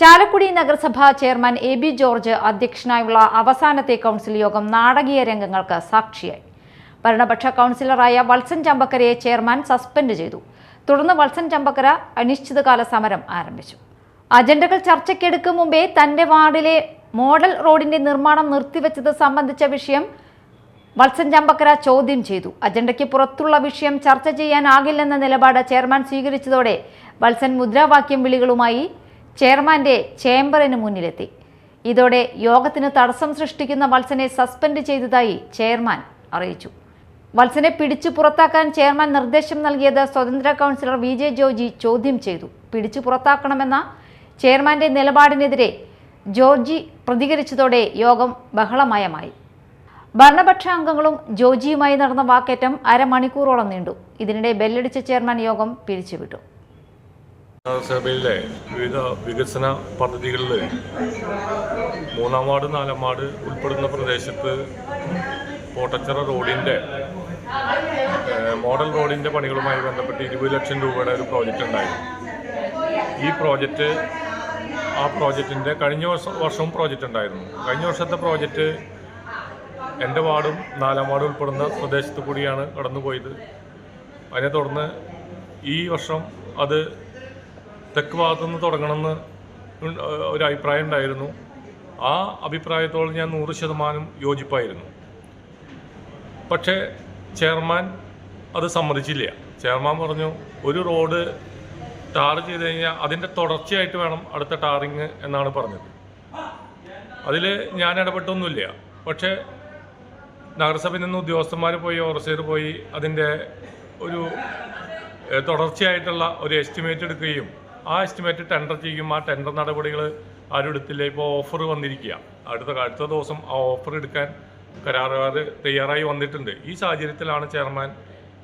ചാലക്കുടി നഗരസഭാ chairman A B George അധ്യക്ഷനായുള്ള അവസാനത്തെ കൗൺസിൽ യോഗം നാടകീയ രംഗങ്ങൾക്ക് സാക്ഷിയായി. ഭരണപക്ഷ കൗൺസിലറായ വത്സൻ ചമ്പക്കരയെ ചെയർമാൻ സസ്പെൻഡ് ചെയ്തു. തുടർന്ന് വത്സൻ ചമ്പക്കര അനിശ്ചിതകാല സമരം ആരംഭിച്ചു. അജണ്ടകൾ ചർച്ചയ്ക്കെടുക്കും മുമ്പേ തന്റെ വാർഡിലെ മോഡൽ റോഡിന്റെ നിർമ്മാണം നിർത്തിവെച്ചത് സംബന്ധിച്ച വിഷയം വത്സൻ ചമ്പക്കര ചോദ്യം ചെയ്തു. അജണ്ടയ്ക്ക് പുറത്തുള്ള വിഷയം ചർച്ച ചെയ്യാനാകില്ലെന്ന നിലപാട് ചെയർമാൻ സ്വീകരിച്ചതോടെ വത്സൻ മുദ്രാവാക്യം വിളികളുമായി ചെയർമാന്റെ ചേംബറിന് മുന്നിലെത്തി. ഇതോടെ യോഗത്തിന് തടസ്സം സൃഷ്ടിക്കുന്ന വത്സനെ സസ്പെൻഡ് ചെയ്തതായി ചെയർമാൻ അറിയിച്ചു. വത്സനെ പിടിച്ചു പുറത്താക്കാൻ ചെയർമാൻ നിർദ്ദേശം നൽകിയത് സ്വതന്ത്ര കൗൺസിലർ വി ജെ ജോർജി ചോദ്യം ചെയ്തു. പിടിച്ചു പുറത്താക്കണമെന്ന ചെയർമാന്റെ നിലപാടിനെതിരെ ജോർജി പ്രതികരിച്ചതോടെ യോഗം ബഹളമയമായി. ഭരണപക്ഷ അംഗങ്ങളും ജോജിയുമായി നടന്ന വാക്കേറ്റം അരമണിക്കൂറോളം നീണ്ടു. ഇതിനിടെ ബെല്ലടിച്ച ചെയർമാൻ യോഗം പിരിച്ചുവിട്ടു. നഗരസഭയിലെ വിവിധ വികസന പദ്ധതികളിൽ മൂന്നാം വാർഡ് നാലാം വാർഡ് ഉൾപ്പെടുന്ന പ്രദേശത്ത് കോട്ടച്ചിറ റോഡിന്റെ മോഡൽ റോഡിന്റെ പണികളുമായി ബന്ധപ്പെട്ട് ഇരുപത് ലക്ഷം രൂപയുടെ ഒരു പ്രോജക്റ്റ് ഉണ്ടായിരുന്നു ഈ പ്രോജക്റ്റ് ആ പ്രോജക്റ്റിന്റെ കഴിഞ്ഞ വർഷം വർഷവും പ്രോജക്റ്റ് ഉണ്ടായിരുന്നു. കഴിഞ്ഞ വർഷത്തെ പ്രോജക്റ്റ് എന്റെ വാർഡും നാലാം വാർഡും ഉൾപ്പെടുന്ന പ്രദേശത്ത് കൂടിയാണ് കടന്നുപോയത്. അതിനെ തുടർന്ന് ഈ വർഷം അത് തെക്ക് ഭാഗത്തുനിന്ന് തുടങ്ങണമെന്ന് ഒരു അഭിപ്രായം ഉണ്ടായിരുന്നു. ആ അഭിപ്രായത്തോട് ഞാൻ നൂറ് ശതമാനം യോജിപ്പായിരുന്നു. പക്ഷേ ചെയർമാൻ അത് സമ്മതിച്ചില്ല. ചെയർമാൻ പറഞ്ഞു ഒരു റോഡ് ടാർ ചെയ്ത് കഴിഞ്ഞാൽ അതിന്റെ തുടർച്ചയായിട്ട് വേണം അടുത്ത ടാറിങ് എന്നാണ് പറഞ്ഞത്. അതിൽ ഞാൻ ഇടപെട്ടൊന്നുമില്ല. പക്ഷേ നഗരസഭയിൽ നിന്ന് ഉദ്യോഗസ്ഥന്മാർ പോയി ഓവർസീർ പോയി അതിന്റെ ഒരു തുടർച്ചയായിട്ടുള്ള ഒരു എസ്റ്റിമേറ്റ് എടുക്കുകയും ആ എസ്റ്റിമേറ്റ് ടെൻഡർ ചെയ്യും. ആ ടെൻഡർ നടപടികൾ ആരും എടുത്തില്ല ഇപ്പോൾ ഓഫർ വന്നിരിക്കുക അടുത്ത അടുത്ത ദിവസം ആ ഓഫർ എടുക്കാൻ കരാറുകാർ തയ്യാറായി വന്നിട്ടുണ്ട്. ഈ സാഹചര്യത്തിലാണ് ചെയർമാൻ